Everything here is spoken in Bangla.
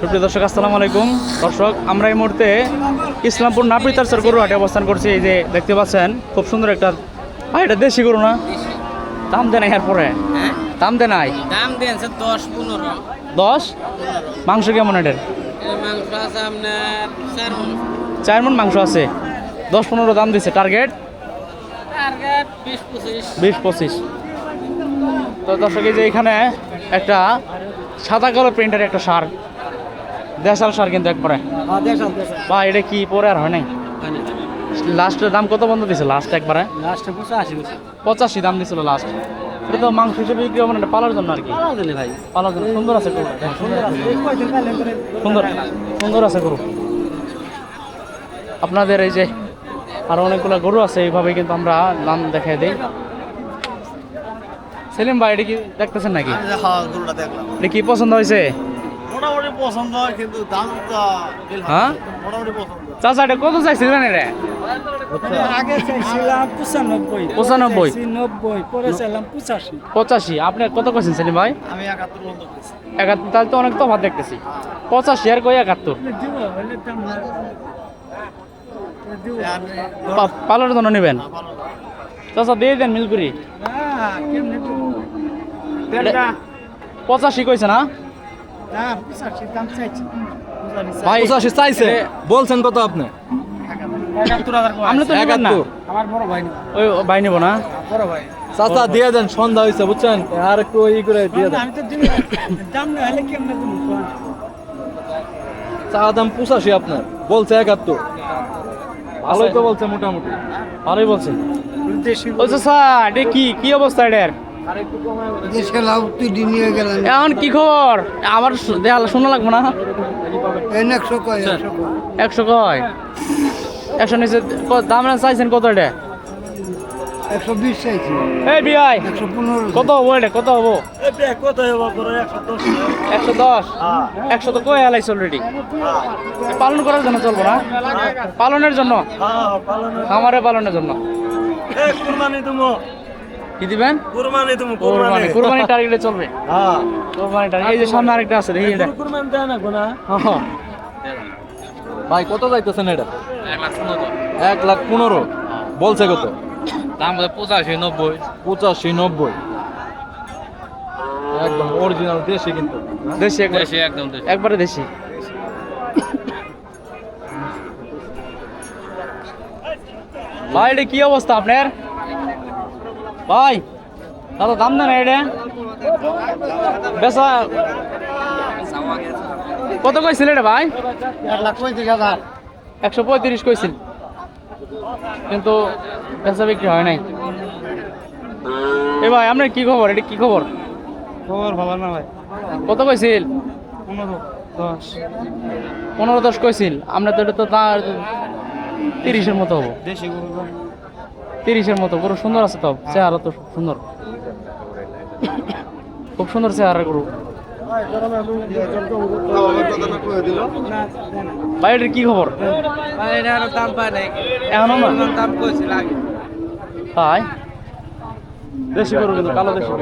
সুপ্রিয় দর্শক আসসালামু আলাইকুম। দর্শক আমরা এই মুহূর্তে ইসলামপুর নাপিতার স্যার গরু হাটে অবস্থান করছি। এই যে দেখতে পাচ্ছেন খুব সুন্দর একটা ভাই এটা দেশি গরু না? দাম দেয় নাই এরপরে? হ্যাঁ। দাম দেয় নাই? দাম দিয়েছে দশ পনেরো। দশ? মাংস কেমন এটার? চার মন। মাংস আছে। দশ পনেরো দাম দিছে। টার্গেট? টার্গেট বিশ পঁচিশ। তো দর্শক এই যে এখানে একটা সাদা কালো প্রিন্টের একটা সার দেশাল সার কিন্তু একবারে বা এটা কি পরে আর হয় নাই? লাস্টের দাম কত বন্ধ দিছে? লাস্ট একবারে? লাস্টে পঁচাশি দাম দিছিল লাস্ট এটা তো মাংস হিসেবে বিক্রি হবে না পালার জন্য আর কি। ভাই। পালার জন্য। সুন্দর আছে সুন্দর সুন্দর। আছে গরু। আপনাদের এই যে আরও অনেকগুলো গরু আছে এইভাবে কিন্তু আমরা দাম দেখাই দিই। সেলিম ভাই এটা কি দেখতেছেন নাকি? হ্যাঁ এটা কি পছন্দ হয়েছে? মোটামুটি পছন্দ হয় কিন্তু দামটা হ্যাঁ? মোটামুটি পছন্দ। কত চাইছিলেন এটা? আগে চাইছিলাম পঁচানব্বই পঁচানব্বই। নব্বই পরে চাইলাম পঁচাশি। পঁচাশি। আপনি কত সেলিম ভাই? আমি একাত্তর পর্যন্ত একাত্তর তাহলে তো অনেক তফাৎ দেখতেছি। পঁচাশি আর কই একাত্তর? জন্য নেবেন? চাচা দিয়ে দেন মিলপুরি না পঁচাশি কইছে না না পঁচাশি দাম চাইছি। ভাই পঁচাশি চাইছে? বলছেন কত আপনি? আপনি তো নেবেন না আমার বড় ভাই ওই ভাই নেব না? বড় ভাই। চাচা দিয়ে দেন সন্ধ্যা হয়েছে বুঝছেন? আর একটু ই করে দিয়ে দেন। চা দাম পঁচাশি আপনার। বলছে একাত্তর। ভালোই তো বলছে মোটামুটি। ভালোই ওই চাচা এটা কি কি অবস্থা এটার? এখন কি খবর? আবার দেয়াল শোনা লাগবো না। একশো কয় একশো কয়। একশো নিচে দাম চাইছেন কত এটা? একশো বিশ চাইছি। এই বিআই একশো পনেরো কত হব এটা? কত হব? কত হব একশো দশ। একশো দশ? একশো তো কয়ে হেলাইছে অলরেডি পালন করার জন্য চলবো না? পালনের জন্য? খামারে পালনের জন্য। কি দিবেন? কুরবানি তুমি কোরবানি। কোরবানি। টার্গেটে চলবে। হ্যাঁ। কোরবানি টার্গেট এই যে সামনে আরেকটা আছে দেখি এটা। কুরবানি দেয় না গোনা হ্যাঁ। ভাই কত যাইতেছেন এটা? এক লাখ পনেরো। বলছে কত? দাম পঁচাশি নব্বই। পঁচাশি নব্বই। একদম অরিজিনাল দেশি কিন্তু। দেশি একবার। দেশি একদম দেশি। একবারে দেশি। ভাই এটা কি অবস্থা আপনার? ভাই দাদা দাম দেন এটা। বেসা কত কইছিল এটা ভাই? একশো পঁয়ত্রিশ কইছিল। কিন্তু বেচা বিক্রি হয় নাই। এ ভাই আপনার কি খবর? এটা কি খবর? খবর ভালো না ভাই। কত কইছিল? পনেরো দশ। পনেরো দশ কইছিল। আমরা তো এটা তো তার তিরিশের মতো হব। দেশি গরু তিরিশের মতো। গরু সুন্দর আছে তো? চেহারা তো সুন্দর। খুব সুন্দর চেহারা গরু। বাইরের কি খবর? এখনও না? দাম তাই? দেশি গরু কিন্তু কালো দেশি